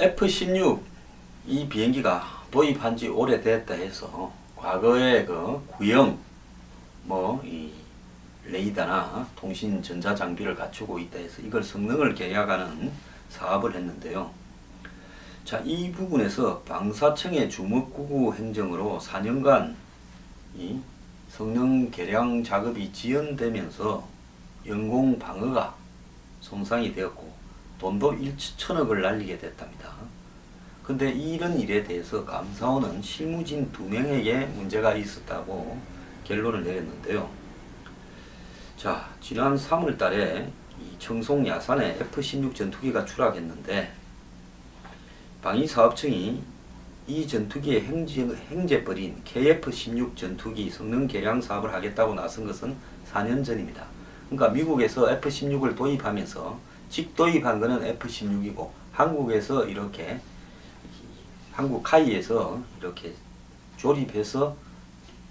F-16 이 비행기가 도입한 지 오래됐다 해서 과거에 그 구형 뭐 이 레이더나 통신 전자 장비를 갖추고 있다 해서 이걸 성능을 계약하는 사업을 했는데요. 자, 이 부분에서 방사청의 주먹구구 행정으로 4년간 이 성능 개량 작업이 지연되면서 연공 방어가 손상이 되었고 돈도 1천억을 날리게 됐답니다. 근데 이런 일에 대해서 감사원은 실무진 두 명에게 문제가 있었다고 결론을 내렸는데요. 자, 지난 3월 달에 이 청송 야산에 F-16 전투기가 추락했는데 방위사업청이 이 전투기의 행제, 행제벌인 KF-16 전투기 성능 개량 사업을 하겠다고 나선 것은 4년 전입니다. 그러니까 미국에서 F-16을 도입하면서 직도입한 것은 F-16이고 한국에서 이렇게 한국 카이에서 이렇게 조립해서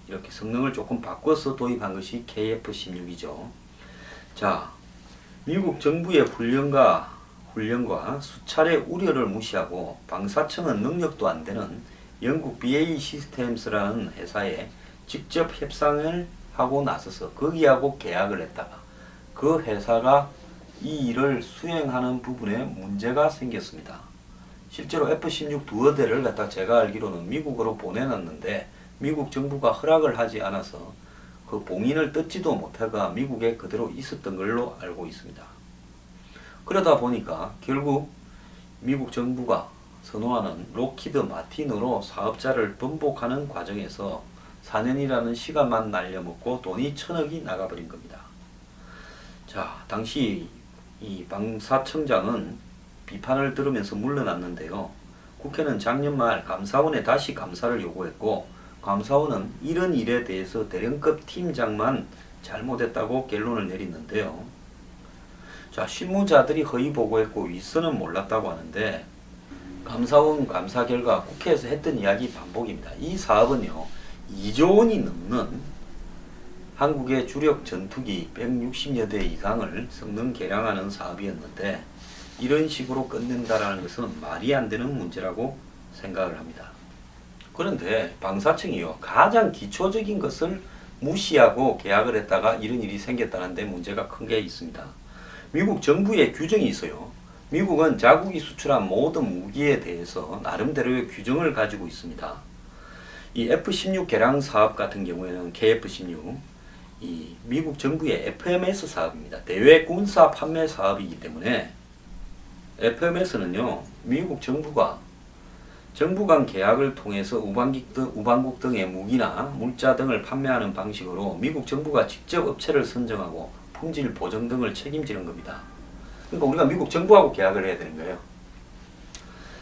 이렇게 성능을 조금 바꿔서 도입한 것이 KF-16이죠. 자, 미국 정부의 훈련과 훈련과 수차례 우려를 무시하고 방사청은 능력도 안 되는 영국 BAE 시스템스라는 회사에 직접 협상을 하고 나서서 거기하고 계약을 했다가 그 회사가 이 일을 수행하는 부분에 문제가 생겼습니다. 실제로 F-16 두어 대를 갖다 제가 알기로는 미국으로 보내놨는데 미국 정부가 허락을 하지 않아서 그 봉인을 뜯지도 못하가 미국에 그대로 있었던 걸로 알고 있습니다. 그러다 보니까 결국 미국 정부가 선호하는 로키드 마틴으로 사업자를 번복하는 과정에서 4년이라는 시간만 날려먹고 돈이 천억이 나가버린 겁니다. 자, 당시 이 방사청장은 비판을 들으면서 물러났는데요. 국회는 작년 말 감사원에 다시 감사를 요구했고 감사원은 이런 일에 대해서 대령급 팀장만 잘못했다고 결론을 내리는데요. 자, 실무자들이 허위 보고했고 윗선은 몰랐다고 하는데 감사원 감사 결과 국회에서 했던 이야기 반복입니다. 이 사업은요. 2조 원이 넘는 한국의 주력 전투기 160여 대 이상을 성능 개량하는 사업이었는데 이런 식으로 끝낸다라는 것은 말이 안 되는 문제라고 생각을 합니다. 그런데 방사청이요 가장 기초적인 것을 무시하고 계약을 했다가 이런 일이 생겼다는데 문제가 큰 게 있습니다. 미국 정부의 규정이 있어요. 미국은 자국이 수출한 모든 무기에 대해서 나름대로의 규정을 가지고 있습니다. 이 F-16 개량 사업 같은 경우에는 KF-16 이 미국 정부의 FMS 사업입니다. 대외 군사 판매 사업이기 때문에 FMS는요 미국 정부가 정부 간 계약을 통해서 우방국, 등, 우방국 등의 무기나 물자 등을 판매하는 방식으로 미국 정부가 직접 업체를 선정하고 품질 보정 등을 책임지는 겁니다. 그러니까 우리가 미국 정부하고 계약을 해야 되는 거예요.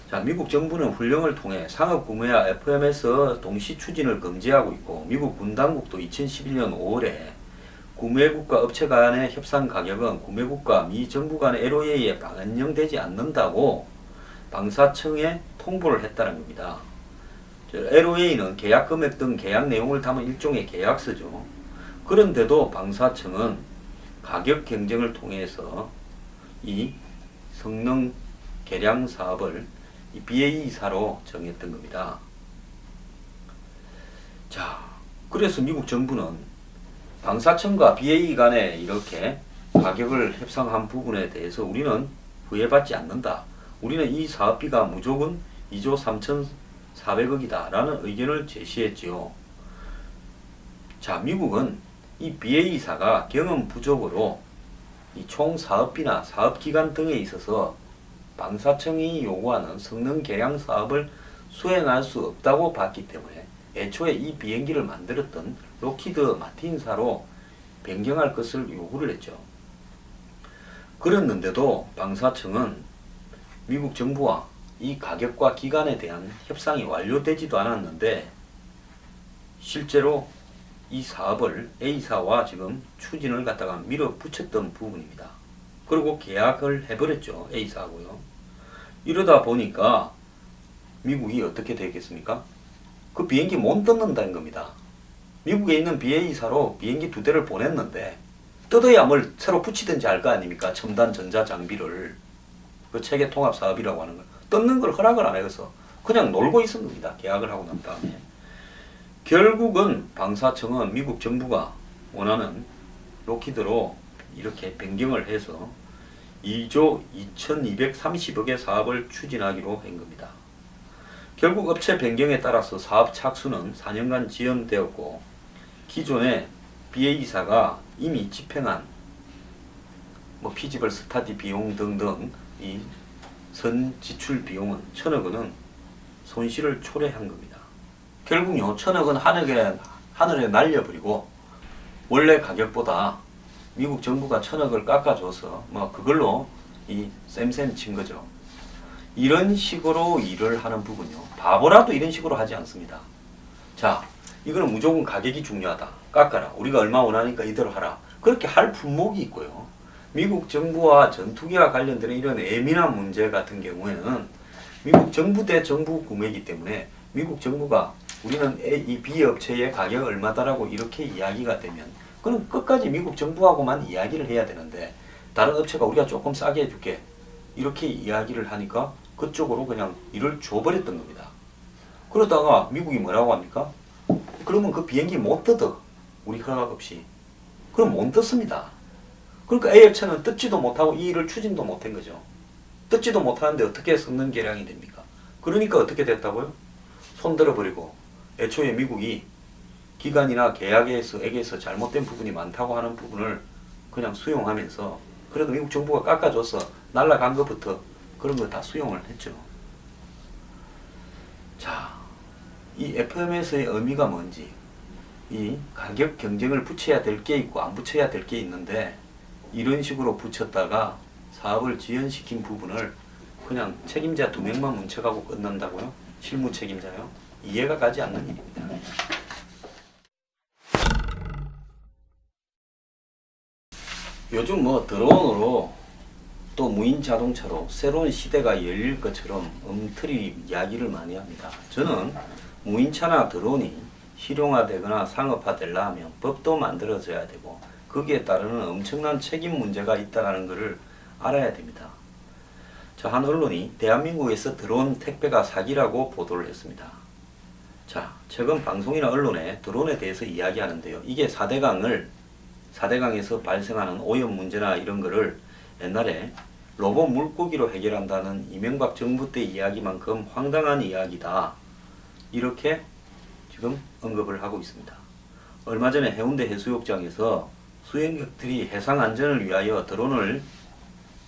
자, 미국 정부는 훈령을 통해 상업 구매와 FMS 동시 추진을 금지하고 있고 미국 군 당국도 2011년 5월에 구매국과 업체 간의 협상 가격은 구매국과 미 정부 간의 LOA에 반영되지 않는다고 방사청에 통보를 했다는 겁니다. LOA는 계약 금액 등 계약 내용을 담은 일종의 계약서죠. 그런데도 방사청은 가격 경쟁을 통해서 이 성능 개량 사업을 이 BAE사로 정했던 겁니다. 자, 그래서 미국 정부는 방사청과 BAE 간에 이렇게 가격을 협상한 부분에 대해서 우리는 후회받지 않는다. 우리는 이 사업비가 무조건 2조 3,400억이다. 라는 의견을 제시했지요. 자, 미국은 이 BAE사가 경험 부족으로 이 총 사업비나 사업기간 등에 있어서 방사청이 요구하는 성능 개량 사업을 수행할 수 없다고 봤기 때문에 애초에 이 비행기를 만들었던 로키드 마틴사로 변경할 것을 요구를 했죠. 그랬는데도 방사청은 미국 정부와 이 가격과 기간에 대한 협상이 완료되지도 않았는데 실제로 이 사업을 A사와 지금 추진을 갖다가 밀어붙였던 부분입니다. 그리고 계약을 해버렸죠. A사하고요. 이러다 보니까 미국이 어떻게 되겠습니까? 그 비행기 못 뜯는다는 겁니다. 미국에 있는 BA사로 비행기 두 대를 보냈는데 뜯어야 뭘 새로 붙이든지 할거 아닙니까? 첨단 전자 장비를 그 체계 통합 사업이라고 하는 걸 뜯는 걸 허락을 안 해서 그냥 놀고 있은 겁니다. 계약을 하고 난 다음에. 결국은 방사청은 미국 정부가 원하는 로키드로 이렇게 변경을 해서 2조 2230억의 사업을 추진하기로 한 겁니다. 결국 업체 변경에 따라서 사업 착수는 4년간 지연되었고 기존의 BA이사가 이미 집행한 뭐 피지벌 스타디 비용 등등 이 선 지출 비용은 천억 원은 손실을 초래한 겁니다. 결국요 천억은 하늘에 하늘에 날려버리고 원래 가격보다 미국 정부가 천억을 깎아줘서 뭐 그걸로 이 쌤쌤 친 거죠. 이런 식으로 일을 하는 부분요. 바보라도 이런 식으로 하지 않습니다. 자, 이거는 무조건 가격이 중요하다. 깎아라. 우리가 얼마 원하니까 이대로 하라. 그렇게 할 품목이 있고요. 미국 정부와 전투기와 관련된 이런 예민한 문제 같은 경우에는 미국 정부 대 정부 구매이기 때문에 미국 정부가 우리는 이 B 업체의 가격 얼마다라고 이렇게 이야기가 되면 그럼 끝까지 미국 정부하고만 이야기를 해야 되는데 다른 업체가 우리가 조금 싸게 해줄게 이렇게 이야기를 하니까 그쪽으로 그냥 일을 줘버렸던 겁니다. 그러다가 미국이 뭐라고 합니까? 그러면 그 비행기 못 뜯어 우리 허락 없이 그럼 못 뜯습니다. 그러니까 A업체는 뜯지도 못하고 이 일을 추진도 못한 거죠. 뜯지도 못하는데 어떻게 성능 개량이 됩니까? 그러니까 어떻게 됐다고요? 손들어버리고 애초에 미국이 기간이나 계약에서 잘못된 부분이 많다고 하는 부분을 그냥 수용하면서 그래도 미국 정부가 깎아줘서 날라간 것부터 그런 거 다 수용을 했죠. 자, 이 FMS의 의미가 뭔지 이 가격 경쟁을 붙여야 될 게 있고 안 붙여야 될 게 있는데 이런 식으로 붙였다가 사업을 지연시킨 부분을 그냥 책임자 두 명만 문책하고 끝난다고요? 실무 책임자요? 이해가 가지 않는 일입니다. 요즘 뭐 드론으로 또 무인 자동차로 새로운 시대가 열릴 것처럼 엉터리 이야기를 많이 합니다. 저는 무인차나 드론이 실용화되거나 상업화되려 하면 법도 만들어져야 되고 거기에 따르는 엄청난 책임 문제가 있다는 것을 알아야 됩니다. 저한 언론이 대한민국에서 드론 택배가 사기라고 보도를 했습니다. 자, 최근 방송이나 언론에 드론에 대해서 이야기하는데요. 이게 4대강을 4대강에서 발생하는 오염 문제나 이런 거를 옛날에 로봇 물고기로 해결한다는 이명박 정부 때 이야기만큼 황당한 이야기다. 이렇게 지금 언급을 하고 있습니다. 얼마 전에 해운대 해수욕장에서 수행객들이 해상 안전을 위하여 드론을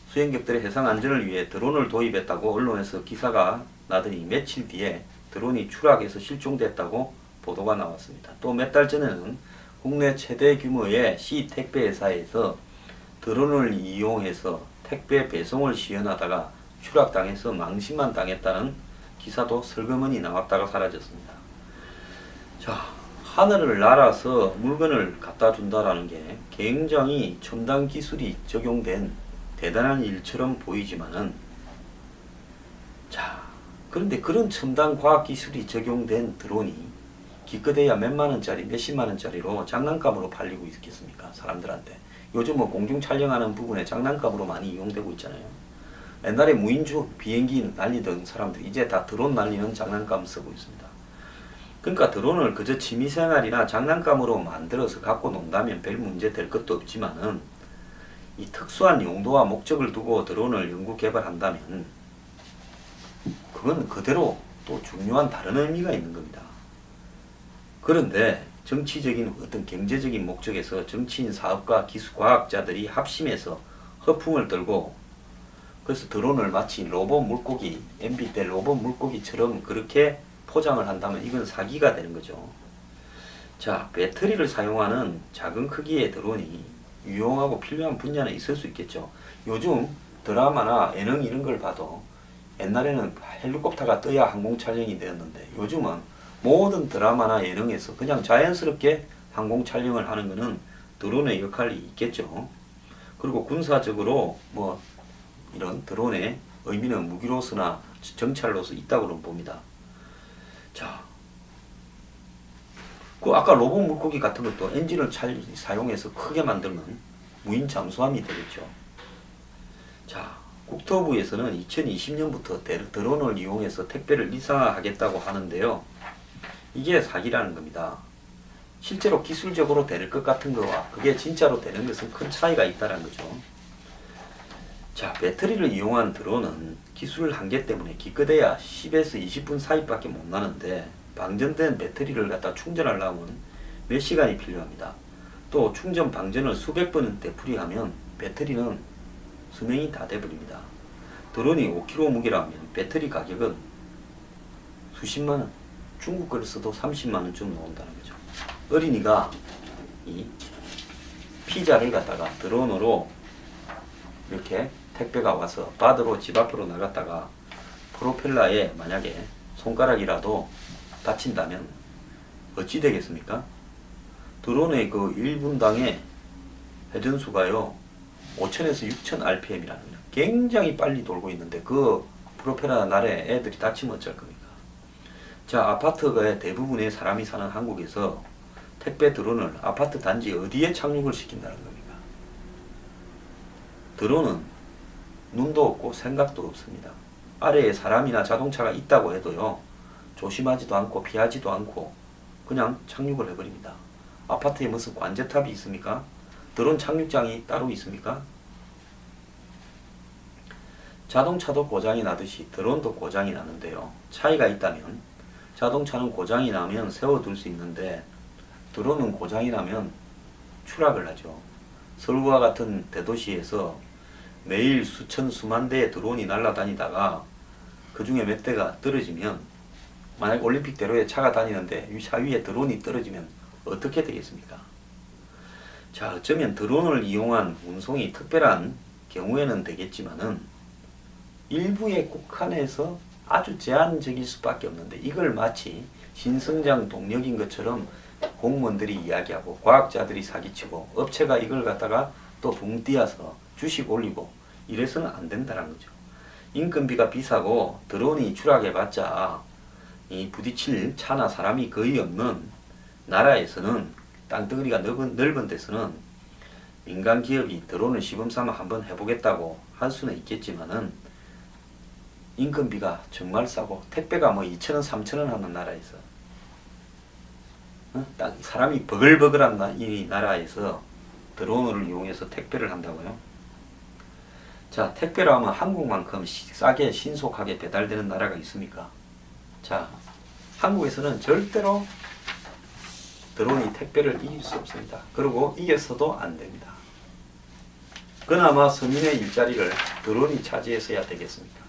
수행객들의 해상 안전을 위해 드론을 도입했다고 언론에서 기사가 나더니 며칠 뒤에 드론이 추락해서 실종됐다고 보도가 나왔습니다. 또 몇 달 전에는 국내 최대 규모의 시 택배 회사에서 드론을 이용해서 택배 배송을 시연하다가 추락당해서 망신만 당했다는 기사도 슬그머니 나왔다가 사라졌습니다. 자, 하늘을 날아서 물건을 갖다 준다라는 게 굉장히 첨단 기술이 적용된 대단한 일처럼 보이지만은 자, 그런데 그런 첨단 과학 기술이 적용된 드론이 기껏해야 몇만 원짜리, 몇십만 원짜리로 장난감으로 팔리고 있겠습니까? 사람들한테. 요즘 뭐 공중 촬영하는 부분에 장난감으로 많이 이용되고 있잖아요. 옛날에 무인주 비행기 날리던 사람들 이제 다 드론 날리는 장난감 쓰고 있습니다. 그러니까 드론을 그저 취미생활이나 장난감으로 만들어서 갖고 논다면 별 문제 될 것도 없지만은 이 특수한 용도와 목적을 두고 드론을 연구 개발한다면 그건 그대로 또 중요한 다른 의미가 있는 겁니다. 그런데 정치적인 어떤 경제적인 목적에서 정치인 사업가 기술 과학자들이 합심해서 허풍을 들고 그래서 드론을 마치 로봇 물고기 MB 때 로봇 물고기처럼 그렇게 포장을 한다면 이건 사기가 되는 거죠. 자 배터리를 사용하는 작은 크기의 드론이 유용하고 필요한 분야는 있을 수 있겠죠. 요즘 드라마나 예능 이런 걸 봐도 옛날에는 헬리콥터가 떠야 항공 촬영이 되었는데 요즘은 모든 드라마나 예능에서 그냥 자연스럽게 항공 촬영을 하는 것은 드론의 역할이 있겠죠. 그리고 군사적으로 뭐 이런 드론의 의미는 무기로서나 정찰로서 있다고는 봅니다. 자, 그 아까 로봇 물고기 같은 것도 엔진을 잘 사용해서 크게 만들면 무인 잠수함이 되겠죠. 자, 국토부에서는 2020년부터 드론을 이용해서 택배를 일상화하겠다고 하는데요. 이게 사기라는 겁니다. 실제로 기술적으로 될 것 같은 거와 그게 진짜로 되는 것은 큰 차이가 있다는 거죠. 자, 배터리를 이용한 드론은 기술 한계 때문에 기껏해야 10에서 20분 사이밖에 못 나는데 방전된 배터리를 갖다 충전하려면 몇 시간이 필요합니다. 또 충전 방전을 수백 번은 되풀이하면 배터리는 수명이 다 돼버립니다. 드론이 5kg 무게라면 배터리 가격은 수십만 원, 중국 거를 써도 30만 원쯤 나온다는 거죠. 어린이가 이 피자를 갖다가 드론으로 이렇게 택배가 와서 받으러 집 앞으로 나갔다가 프로펠러에 만약에 손가락이라도 다친다면 어찌 되겠습니까? 드론의 그 1분당의 회전수가요 5000에서 6000 rpm이라는. 굉장히 빨리 돌고 있는데 그 프로펠러 날에 애들이 다치면 어쩔 겁니까? 자 아파트의 대부분의 사람이 사는 한국에서 택배 드론을 아파트 단지 어디에 착륙을 시킨다는 겁니까? 드론은 눈도 없고 생각도 없습니다. 아래에 사람이나 자동차가 있다고 해도요 조심하지도 않고 피하지도 않고 그냥 착륙을 해버립니다. 아파트에 무슨 관제탑이 있습니까? 드론 착륙장이 따로 있습니까? 자동차도 고장이 나듯이 드론도 고장이 나는데요. 차이가 있다면 자동차는 고장이 나면 세워둘 수 있는데 드론은 고장이 나면 추락을 하죠. 서울과 같은 대도시에서 매일 수천 수만 대의 드론이 날아다니다가 그 중에 몇 대가 떨어지면 만약 올림픽대로에 차가 다니는데 이차 위에 드론이 떨어지면 어떻게 되겠습니까? 자 어쩌면 드론을 이용한 운송이 특별한 경우에는 되겠지만은 일부에 국한해서 아주 제한적일 수밖에 없는데 이걸 마치 신성장 동력인 것처럼 공무원들이 이야기하고 과학자들이 사기치고 업체가 이걸 갖다가 또 붕 띄어서 주식 올리고 이래서는 안 된다는 거죠. 인건비가 비싸고 드론이 추락해봤자 이 부딪힐 차나 사람이 거의 없는 나라에서는 땅덩어리가 넓은, 넓은 데서는 민간 기업이 드론을 시범삼아 한번 해보겠다고 할 수는 있겠지만은 인건비가 정말 싸고 택배가 뭐 2천원 3천원 하는 나라에서 어? 딱 사람이 버글버글한 나, 이 나라에서 드론을 이용해서 택배를 한다고요. 자 택배로 하면 한국만큼 시- 싸게 신속하게 배달되는 나라가 있습니까? 자 한국에서는 절대로 드론이 택배를 이길 수 없습니다. 그리고 이겼어도 안 됩니다. 그나마 서민의 일자리를 드론이 차지해서야 되겠습니까?